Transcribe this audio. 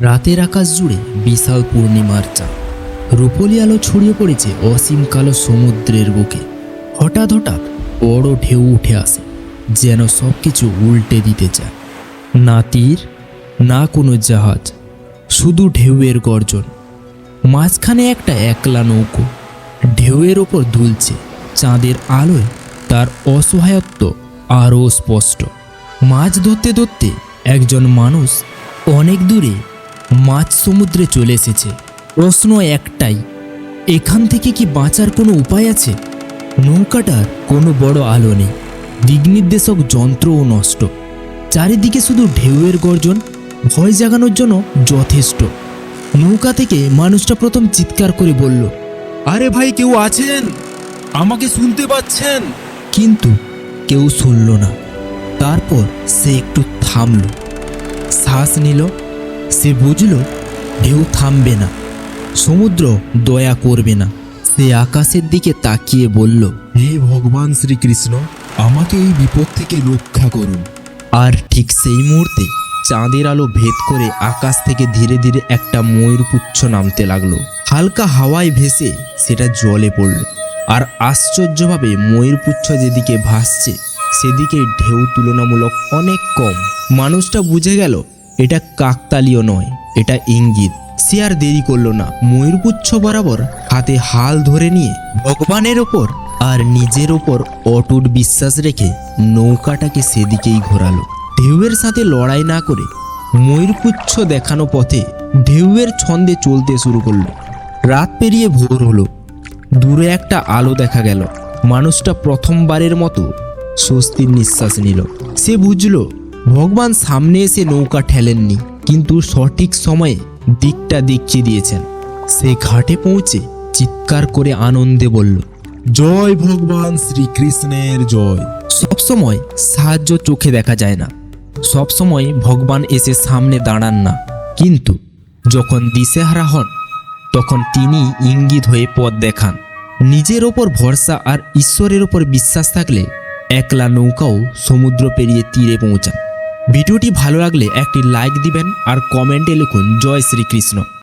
রাতের আকাশ জুড়ে বিশাল পূর্ণিমার চাঁদ। রূপলি আলো ছড়িয়ে পড়েছে অসীম কালো সমুদ্রের বুকে। হঠাৎ হঠাৎ বড় ঢেউ উঠে আসে, যেন সব কিছু উল্টে দিতে চায়। না তীর, না কোনো জাহাজ, শুধু ঢেউয়ের গর্জন। মাঝখানে একটা একলা নৌকো, ঢেউয়ের ওপর দুলছে, চাঁদের আলোয় তার অসহায়ত্ব আরও স্পষ্ট। মাছ ধরতে ধরতে একজন মানুষ অনেক দূরে মাছ সমুদ্রে চলে এসেছে। প্রশ্ন একটাই এখান থেকে কি বাঁচার কোনো উপায় আছে? নৌকাটার কোনো বড় আলো নেই। দিগনির্দেশক যন্ত্রও নষ্ট। চারিদিকে শুধু ঢেউয়ের গর্জন ভয় জাগানোর জন্য যথেষ্ট। নৌকা থেকে মানুষটা প্রথম চিৎকার করে বলল আরে ভাই কেউ আছেন? আমাকে শুনতে পাচ্ছেন? কিন্তু কেউ শুনল না। তারপর সে একটু থামল শ্বাস নিল সে বুঝল ঢেউ থামবে না সমুদ্র দয়া করবে না। সে আকাশের দিকে তাকিয়ে বলল হে ভগবান শ্রীকৃষ্ণ আমাকে এই বিপদ থেকে রক্ষা করুন। আর ঠিক সেই মুহূর্তে চাঁদের আলো ভেদ করে আকাশ থেকে ধীরে ধীরে একটা ময়ূরপুচ্ছ নামতে লাগল। হালকা হাওয়ায় ভেসে সেটা জলে পড়ল। আর আশ্চর্যভাবে ময়ূরপুচ্ছ যেদিকে ভাসছে সেদিকে ঢেউ তুলনামূলক অনেক কম। মানুষটা বুঝে গেল এটা কাকতালীয় নয়, এটা ইঙ্গিত। সে আর দেরি করল না ময়ূরপুচ্ছ বরাবর হাতে হাল ধরে নিয়ে ভগবানের ওপর আর নিজের ওপর অটুট বিশ্বাস রেখে নৌকাটাকে সেদিকেই ঘোরালো। ঢেউয়ের সাথে লড়াই না করে ময়ূরপুচ্ছ দেখানো পথে ঢেউয়ের ছন্দে চলতে শুরু করল। রাত পেরিয়ে ভোর হলো। দূরে একটা আলো দেখা গেল। মানুষটা প্রথমবারের মতো স্বস্তির নিঃশ্বাস নিল। সে বুঝল ভগবান সামনে এসে নৌকা ঠেলেননি কিন্তু সঠিক সময়ে দিকটা দেখিয়ে দিয়েছেন। সে ঘাটে পৌঁছে চিৎকার করে আনন্দে বলল জয় ভগবান শ্রীকৃষ্ণের জয়। সবসময় সাহায্য চোখে দেখা যায় না। সবসময় ভগবান এসে সামনে দাঁড়ান না কিন্তু যখন দিশেহারা হন তখন তিনি ইঙ্গিত হয়ে পথ দেখান। নিজের ওপর ভরসা আর ঈশ্বরের ওপর বিশ্বাস থাকলে একলা নৌকাও সমুদ্র পেরিয়ে তীরে পৌঁছান। ভিডিওটি ভালো লাগলে একটি লাইক দিবেন আর কমেন্টে লিখুন জয় শ্রীকৃষ্ণ।